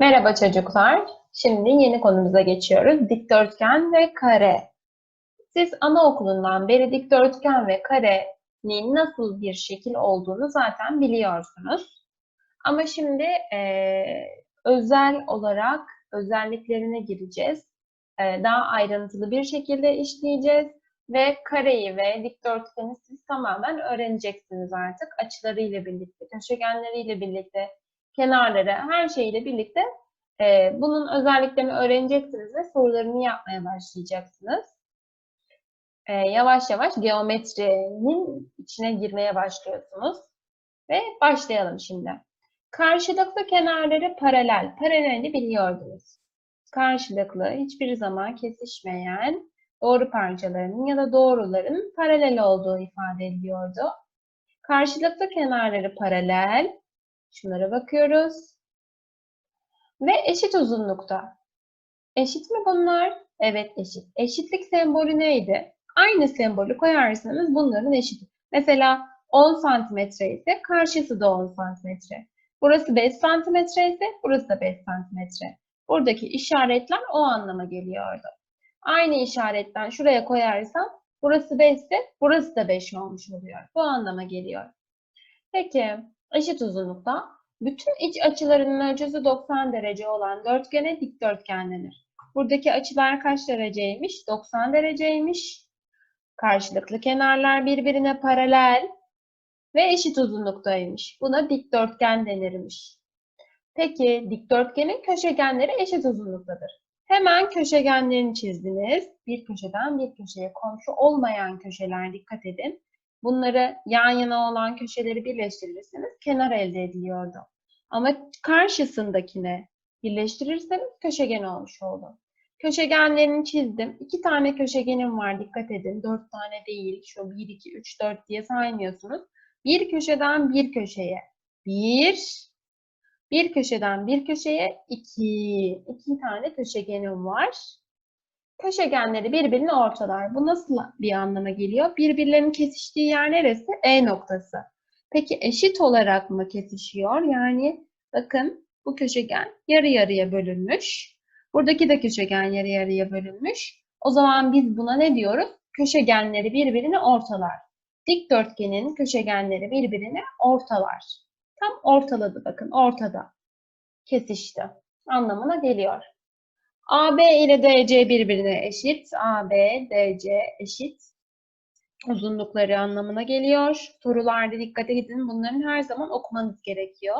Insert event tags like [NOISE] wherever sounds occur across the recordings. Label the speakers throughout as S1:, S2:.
S1: Merhaba çocuklar. Şimdi yeni konumuza geçiyoruz. Dikdörtgen ve kare. Siz anaokulundan beri dikdörtgen ve karenin nasıl bir şekil olduğunu zaten biliyorsunuz. Ama şimdi eee, özel olarak özelliklerine gireceğiz. Eee, daha ayrıntılı bir şekilde işleyeceğiz. Ve kareyi ve dikdörtgeni siz tamamen öğreneceksiniz artık. Açılarıyla birlikte, köşegenleriyle birlikte, kenarları, her şeyle birlikte e, bunun özelliklerini öğreneceksiniz ve sorularını yapmaya başlayacaksınız. E, yavaş yavaş geometrinin içine girmeye başlıyorsunuz. Ve başlayalım şimdi. Karşılıklı kenarları paralel. Paralelini biliyordunuz. Karşılıklı, hiçbir zaman kesişmeyen doğru parçalarının ya da doğruların paralel olduğu ifade ediliyordu. Karşılıklı kenarları paralel. Şunlara bakıyoruz. Ve eşit uzunlukta. Eşit mi bunlar? Evet eşit. Eşitlik sembolü neydi? Aynı sembolü koyarsanız bunların eşit. Mesela 10 santimetre ise karşısı da 10 santimetre. Burası 5 santimetre ise burası da 5 santimetre. Buradaki işaretler o anlama geliyordu. Aynı işaretten şuraya koyarsam burası 5 ise burası da 5 olmuş oluyor. Bu anlama geliyor. Peki eşit uzunlukta bütün iç açılarının ölçüsü 90 derece olan dörtgene dikdörtgen denir. Buradaki açılar kaç dereceymiş? 90 dereceymiş. Karşılıklı kenarlar birbirine paralel ve eşit uzunluktaymış. Buna dikdörtgen denirmiş. Peki dikdörtgenin köşegenleri eşit uzunluktadır. Hemen köşegenlerini çizdiniz. Bir köşeden bir köşeye komşu olmayan köşeler dikkat edin. Bunları yan yana olan köşeleri birleştirirseniz kenar elde ediliyordu. Ama karşısındakine birleştirirseniz köşegen olmuş oldu. Köşegenlerini çizdim. İki tane köşegenim var dikkat edin. Dört tane değil. Şu bir, iki, üç, dört diye saymıyorsunuz. Bir köşeden bir köşeye. Bir, bir köşeden bir köşeye iki. İki tane köşegenim var. Köşegenleri birbirini ortalar. Bu nasıl bir anlama geliyor? Birbirlerinin kesiştiği yer neresi? E noktası. Peki eşit olarak mı kesişiyor? Yani bakın bu köşegen yarı yarıya bölünmüş. Buradaki de köşegen yarı yarıya bölünmüş. O zaman biz buna ne diyoruz? Köşegenleri birbirini ortalar. Dikdörtgenin köşegenleri birbirini ortalar. Tam ortaladı bakın ortada. Kesişti. Anlamına geliyor. AB ile DC birbirine eşit. AB, DC eşit uzunlukları anlamına geliyor. Sorularda dikkat edin. Bunların her zaman okumanız gerekiyor.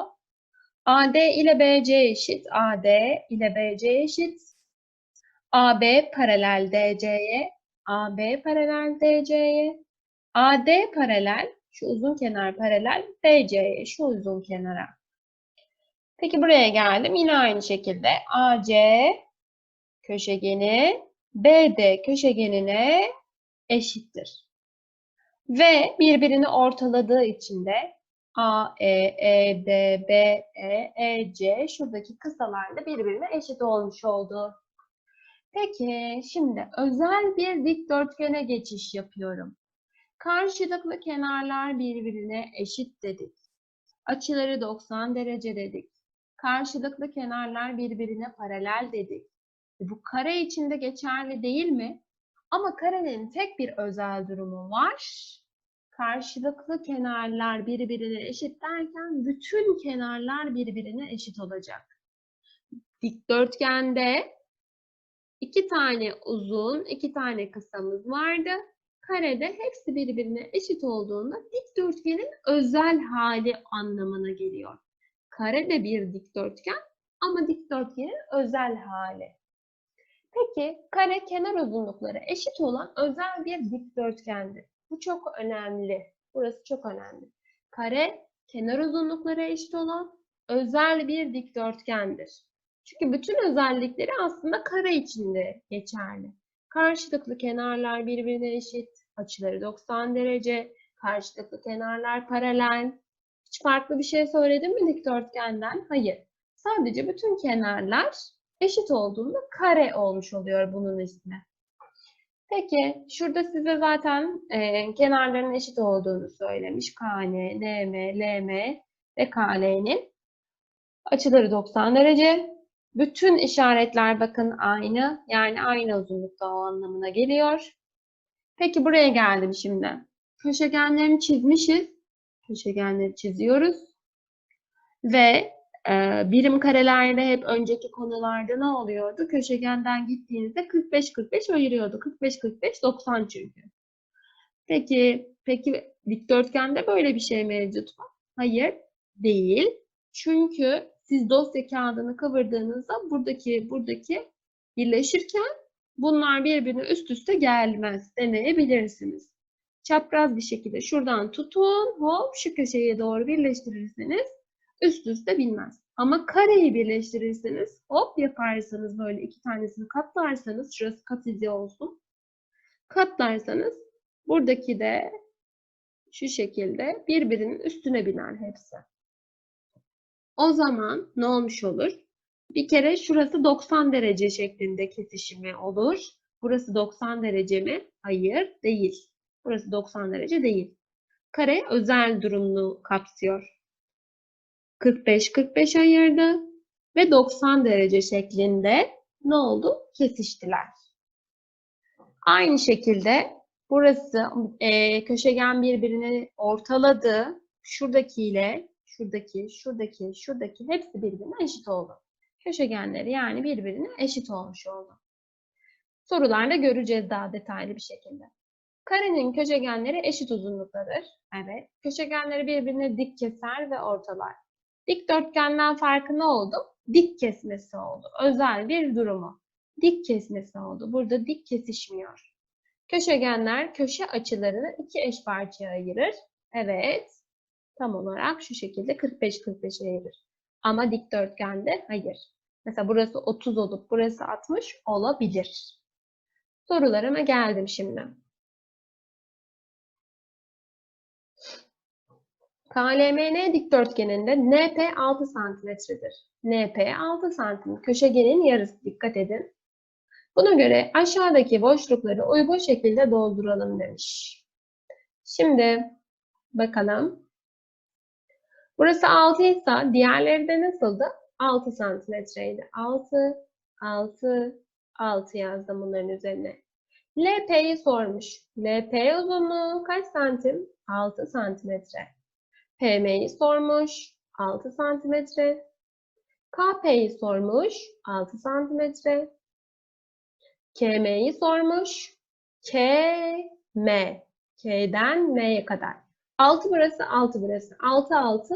S1: AD ile BC eşit. AD ile BC eşit. AB paralel DC'ye. AB paralel DC'ye. AD paralel, şu uzun kenar paralel BC'ye, şu uzun kenara. Peki buraya geldim. Yine aynı şekilde AC köşegeni BD köşegenine eşittir. Ve birbirini ortaladığı için de A, E, E, D, B, E, E, C şuradaki kısalar da birbirine eşit olmuş oldu. Peki şimdi özel bir dikdörtgene geçiş yapıyorum. Karşılıklı kenarlar birbirine eşit dedik. Açıları 90 derece dedik. Karşılıklı kenarlar birbirine paralel dedik. Bu kare içinde geçerli değil mi? Ama karenin tek bir özel durumu var. Karşılıklı kenarlar birbirine eşit derken bütün kenarlar birbirine eşit olacak. Dikdörtgende iki tane uzun, iki tane kısamız vardı. Karede hepsi birbirine eşit olduğunda dikdörtgenin özel hali anlamına geliyor. Kare de bir dikdörtgen ama dikdörtgenin özel hali. Peki kare kenar uzunlukları eşit olan özel bir dikdörtgendir. Bu çok önemli. Burası çok önemli. Kare kenar uzunlukları eşit olan özel bir dikdörtgendir. Çünkü bütün özellikleri aslında kare içinde geçerli. Karşılıklı kenarlar birbirine eşit, açıları 90 derece, karşılıklı kenarlar paralel. Hiç farklı bir şey söyledim mi dikdörtgenden? Hayır. Sadece bütün kenarlar eşit olduğunda kare olmuş oluyor bunun ismi. Peki şurada size zaten e, kenarların eşit olduğunu söylemiş. KN, LM, LM ve KL'nin açıları 90 derece. Bütün işaretler bakın aynı. Yani aynı uzunlukta o anlamına geliyor. Peki buraya geldim şimdi. Köşegenlerini çizmişiz. Köşegenleri çiziyoruz. Ve birim karelerde hep önceki konularda ne oluyordu? Köşegenden gittiğinizde 45-45 ayırıyordu. 45-45 90 çünkü. Peki, peki dikdörtgende böyle bir şey mevcut mu? Hayır, değil. Çünkü siz dosya kağıdını kıvırdığınızda buradaki buradaki birleşirken bunlar birbirine üst üste gelmez deneyebilirsiniz. Çapraz bir şekilde şuradan tutun, hop şu köşeye doğru birleştirirseniz üst üste binmez. Ama kareyi birleştirirseniz hop yaparsanız böyle iki tanesini katlarsanız şurası kat izi olsun. Katlarsanız buradaki de şu şekilde birbirinin üstüne biner hepsi. O zaman ne olmuş olur? Bir kere şurası 90 derece şeklinde kesişimi olur. Burası 90 derece mi? Hayır, değil. Burası 90 derece değil. Kare özel durumunu kapsıyor. 45-45 ayırdı ve 90 derece şeklinde ne oldu? Kesiştiler. Aynı şekilde burası e, köşegen birbirini ortaladı. Şuradakiyle şuradaki, şuradaki, şuradaki hepsi birbirine eşit oldu. Köşegenleri yani birbirine eşit olmuş oldu. Sorularda göreceğiz daha detaylı bir şekilde. Karenin köşegenleri eşit uzunluktadır. Evet. Köşegenleri birbirine dik keser ve ortalar. Dikdörtgenden farkı ne oldu? Dik kesmesi oldu. Özel bir durumu. Dik kesmesi oldu. Burada dik kesişmiyor. Köşegenler köşe açılarını iki eş parçaya ayırır. Evet. Tam olarak şu şekilde 45-45 ayırır. Ama dikdörtgende hayır. Mesela burası 30 olup burası 60 olabilir. Sorularıma geldim şimdi. KLMN dikdörtgeninde NP 6 santimetredir. NP 6 santim. Köşegenin yarısı. Dikkat edin. Buna göre aşağıdaki boşlukları uygun şekilde dolduralım demiş. Şimdi bakalım. Burası 6 ise diğerleri de nasıldı? 6 santimetreydi. 6, 6, 6 yazdım bunların üzerine. LP'yi sormuş. LP uzunluğu kaç santim? 6 santimetre. PM'yi sormuş. 6 santimetre. KP'yi sormuş. 6 santimetre. KM'yi sormuş. KM. K'den M'ye kadar. 6 burası, 6 burası. 6, 6,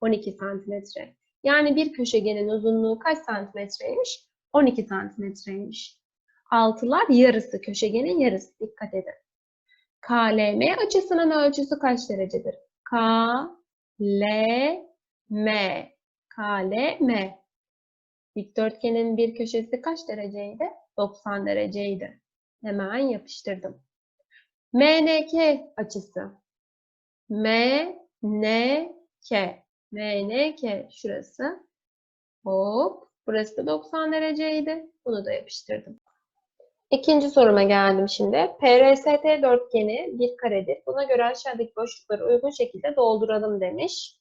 S1: 12 santimetre. Yani bir köşegenin uzunluğu kaç santimetreymiş? 12 santimetreymiş. Altılar yarısı, köşegenin yarısı. Dikkat edin. KLM açısının ölçüsü kaç derecedir? K, L, M. K, L, M. Dikdörtgenin bir köşesi kaç dereceydi? 90 dereceydi. Hemen yapıştırdım. MNK açısı. M, N, K. M, N, K. Şurası. Hop. Burası da 90 dereceydi. Bunu da yapıştırdım. İkinci soruma geldim şimdi. PRST dörtgeni bir karedir. Buna göre aşağıdaki boşlukları uygun şekilde dolduralım demiş.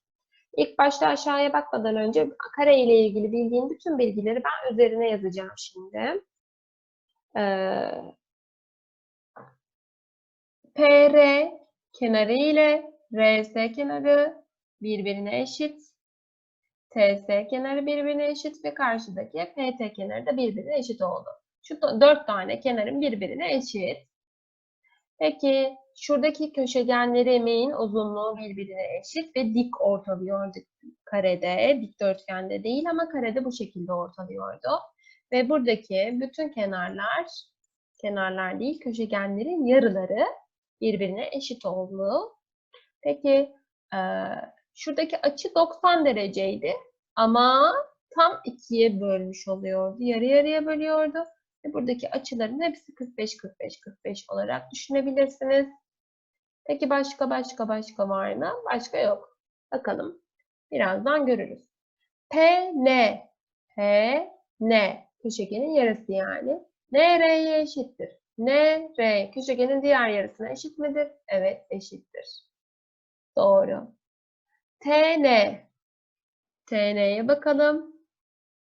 S1: İlk başta aşağıya bakmadan önce kare ile ilgili bildiğim bütün bilgileri ben üzerine yazacağım şimdi. Ee, PR kenarı ile RS kenarı birbirine eşit. TS kenarı birbirine eşit ve karşıdaki PT kenarı da birbirine eşit oldu. Şu dört tane kenarın birbirine eşit. Peki şuradaki köşegenlerimin uzunluğu birbirine eşit ve dik ortalıyordu karede. Dikdörtgende değil ama karede bu şekilde ortalıyordu. Ve buradaki bütün kenarlar, kenarlar değil köşegenlerin yarıları birbirine eşit oldu. Peki e, şuradaki açı 90 dereceydi ama tam ikiye bölmüş oluyordu. Yarı yarıya bölüyordu. Ve buradaki açıların hepsi 45-45-45 olarak düşünebilirsiniz. Peki başka başka başka var mı? Başka yok. Bakalım. Birazdan görürüz. P, N. P, N. Köşegenin yarısı yani. N, R'ye eşittir. N, R. Köşegenin diğer yarısına eşit midir? Evet, eşittir. Doğru. T, N. T, N'ye bakalım.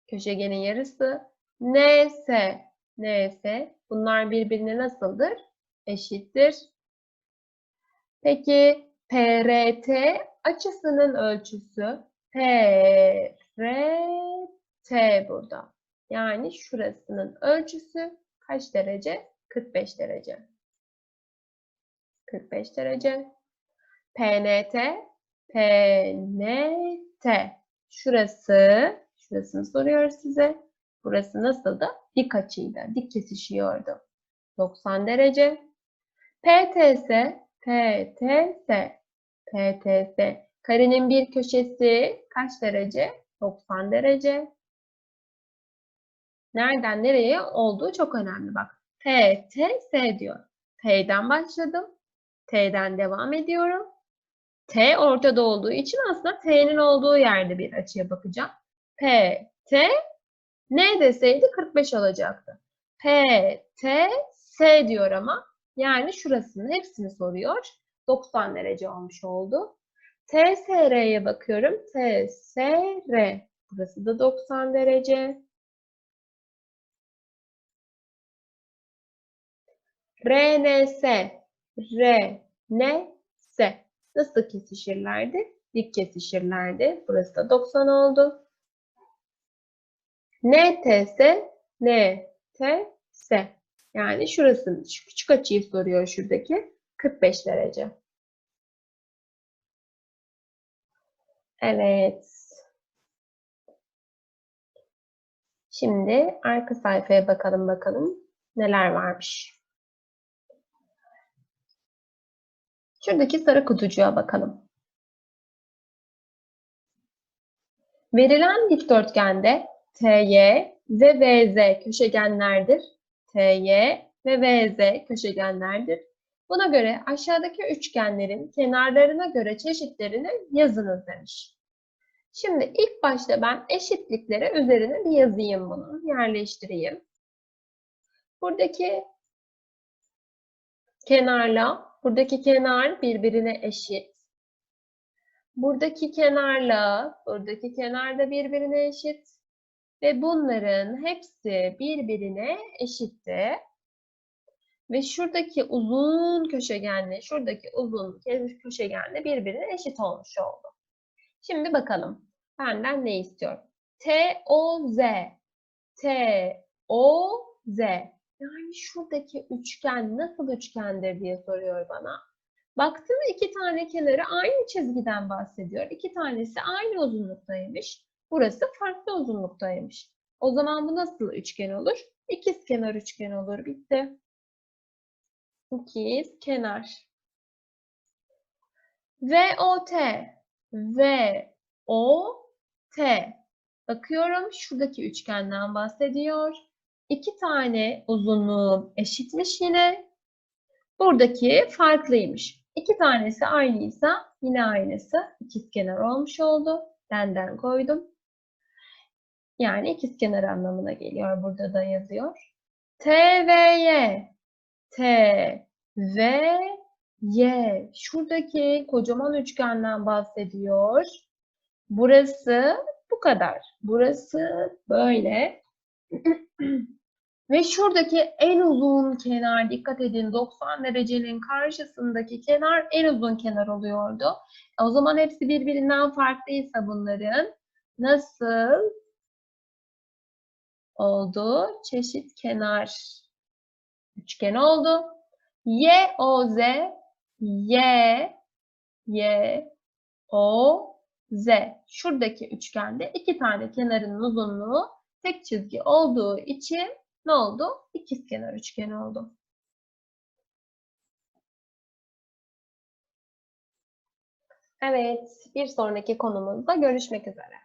S1: köşegenin yarısı. NS, NS. Bunlar birbirine nasıldır? Eşittir. Peki PRT açısının ölçüsü PRT burada. Yani şurasının ölçüsü kaç derece? 45 derece. 45 derece. PNT, PNT. Şurası, şurasını soruyor size. Burası nasıldı? Dik açıydı. Dik kesişiyordu. 90 derece. PTS, PTS, PTS. Karenin bir köşesi kaç derece? 90 derece. Nereden nereye olduğu çok önemli bak. P, T, S diyor. P'den başladım. T'den devam ediyorum. T ortada olduğu için aslında T'nin olduğu yerde bir açıya bakacağım. P, T, N deseydi 45 olacaktı. P, T, S diyor ama yani şurasının hepsini soruyor. 90 derece olmuş oldu. TSR'ye bakıyorum. TSR. Burası da 90 derece. RNS. RNS. Nasıl kesişirlerdi? Dik kesişirlerdi. Burası da 90 oldu. NTS. NTS. Yani şurasının şu küçük açıyı soruyor şuradaki. 45 derece. Evet. Şimdi arka sayfaya bakalım bakalım neler varmış. Şuradaki sarı kutucuğa bakalım. Verilen dikdörtgende TY ve VZ köşegenlerdir. TY ve VZ köşegenlerdir. Buna göre aşağıdaki üçgenlerin kenarlarına göre çeşitlerini yazınız demiş. Şimdi ilk başta ben eşitliklere üzerine bir yazayım bunu. Yerleştireyim. Buradaki kenarla buradaki kenar birbirine eşit. Buradaki kenarla buradaki kenar da birbirine eşit. Ve bunların hepsi birbirine eşitti. Ve şuradaki uzun köşegenle şuradaki uzun köşegenle birbirine eşit olmuş oldu. Şimdi bakalım. Benden ne istiyor? T, O, Z. T, O, Z. Yani şuradaki üçgen nasıl üçgendir diye soruyor bana. Baktım iki tane kenarı aynı çizgiden bahsediyor. İki tanesi aynı uzunluktaymış. Burası farklı uzunluktaymış. O zaman bu nasıl üçgen olur? İkiz kenar üçgen olur. Bitti. İkiz kenar. VOT. VOT. Bakıyorum şuradaki üçgenden bahsediyor. İki tane uzunluğum eşitmiş yine. Buradaki farklıymış. İki tanesi aynıysa yine aynısı. İkizkenar olmuş oldu. Benden koydum. Yani ikizkenar anlamına geliyor. Burada da yazıyor. T ve Y. T ve Y. Şuradaki kocaman üçgenden bahsediyor. Burası bu kadar. Burası böyle. [CLEARS THROAT] Ve şuradaki en uzun kenar, dikkat edin 90 derecenin karşısındaki kenar en uzun kenar oluyordu. O zaman hepsi birbirinden farklıysa bunların nasıl oldu? Çeşit kenar üçgen oldu. Y, O, Z, Y, Y, O, Z. Şuradaki üçgende iki tane kenarın uzunluğu tek çizgi olduğu için ne oldu? İkizkenar üçgen oldu. Evet, bir sonraki konumuzda görüşmek üzere.